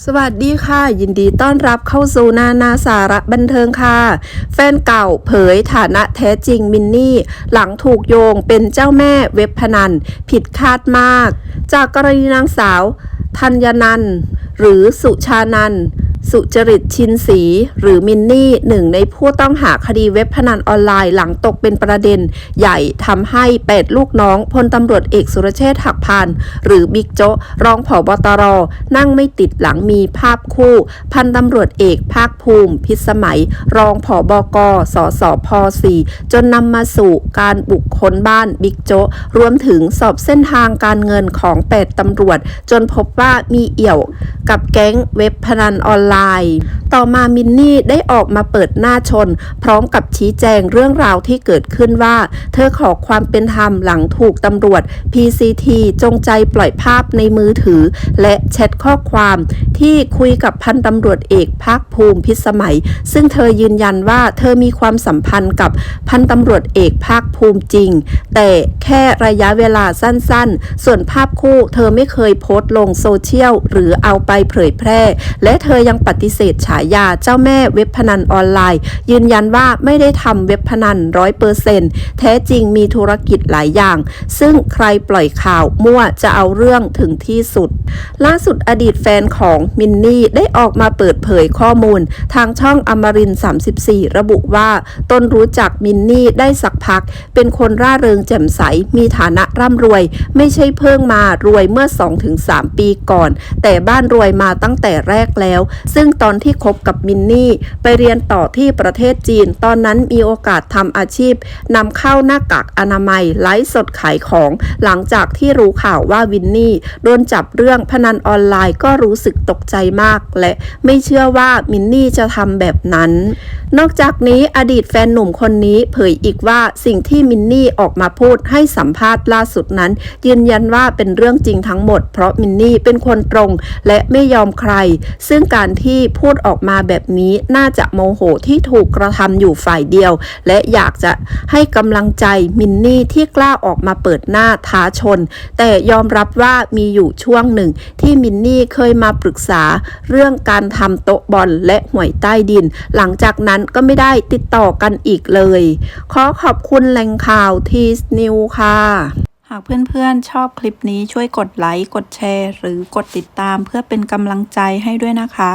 สวัสดีค่ะ ยินดีต้อนรับเข้าสู่นานาสาระบันเทิงค่ะ แฟนเก่าเผยฐานะแท้จริงมินนี่ หลังถูกโยงเป็นเจ้าแม่เว็บพนัน ผิดคาดมาก จากกรณีนางสาว ธัญนันหรือสุชานัน สุจริตชินศรีหรือมินนี่หนึ่งในผู้ต้องหาคดีเว็บพนันออนไลน์หลังตกเป็นประเด็น ใหญ่ทำให้แปดลูกน้องพลตำรวจเอกสุรเชษฐ์หักพานหรือบิ๊กโจ๊ะรองผอบตร นั่งไม่ติดหลังมีภาพคู่ พันตำรวจเอกภาคภูมิ พิสมัย รองผอบกสสพ4จนนำมาสู่การบุกค้นบ้านบิ๊กโจ๊ะรวมถึงสอบเส้นทางการเงินของแปดตำรวจ จนพบว่ามีเอี่ยว กับแก๊งเว็บพนันออนไลน์ ต่อมามินนี่ได้ออกมาเปิดหน้าชน พร้อมกับชี้แจงเรื่องราวที่เกิดขึ้นว่า เธอขอความเป็นธรรมหลังถูกตำรวจ PCT จงใจปล่อยภาพในมือถือ และแชทข้อความที่คุยกับพันตำรวจเอกภาคภูมิพิสมัย ซึ่งเธอยืนยันว่าเธอมีความสัมพันธ์กับพันตำรวจเอกภาคภูมิจริง แต่แค่ระยะเวลาสั้นๆ ส่วนภาพคู่เธอไม่เคยโพสต์ลงโซเชียลหรือเอาไปเผยแพร่ และเธอยังปฏิเสธฉายาเจ้าแม่เว็บพนันออนไลน์ ยืนยันว่าไม่ได้ทำเว็บพนันร้อยเปอร์เซนต์แท้จริงมีธุรกิจหลายอย่าง ซึ่งใครปล่อยข่าวมั่วจะเอาเรื่องถึงที่สุด ล่าสุดอดีตแฟนของมินนี่ได้ออกมาเปิดเผยข้อมูล ทางช่องอมริน 34 ระบุว่าตนรู้จักมินนี่ได้สักพัก เป็นคนร่าเริงแจ่มใส มีฐานะร่ำรวย ไม่ใช่เพิ่งมารวยเมื่อ 2-3 ปีก่อน แต่บ้านรวยมาตั้งแต่แรกแล้ว ซึ่งตอนที่คบกับมินนี่ ไปเรียนต่อที่ประเทศจีน ตอนนั้นมีโอกาสทำอาชีพนำเข้าหน้ากากอนามัยไลฟ์สดขายของ หลังจากที่รู้ข่าวว่าวินนี่โดนจับเรื่องพนันออนไลน์ก็รู้สึกตกใจมาก และไม่เชื่อว่ามินนี่จะทำแบบนั้น นอกจากนี้อดีตแฟนหนุ่มคนนี้เผยอีกว่าสิ่งที่มินนี่ออกมาพูดให้สัมภาษณ์ล่าสุดนั้น ยืนยันว่าเป็นเรื่องจริงทั้งหมด เพราะมินนี่เป็นคนตรง และไม่ยอมใคร ซึ่งการที่พูดออกอกมาแบบนี้น่าจะโมโหที่ถูกกระทำอยู่ฝ่ายเดียว และอยากจะให้กำลังใจมินนี่ที่กล้าออกมาเปิดหน้าท้าชน แต่ยอมรับว่ามีอยู่ช่วงหนึ่ง ที่มินนี่เคยมาปรึกษาเรื่องการทำโต๊ะบอลและหวยใต้ดิน หลังจากนั้นก็ไม่ได้ติดต่อกันอีกเลย ขอขอบคุณแหล่งข่าวทีสนิวค่ะหากเพื่อนๆ ชอบคลิปนี้ช่วยกดไลค์ กดแชร์ หรือกดติดตามเพื่อเป็นกำลังใจให้ด้วยนะคะ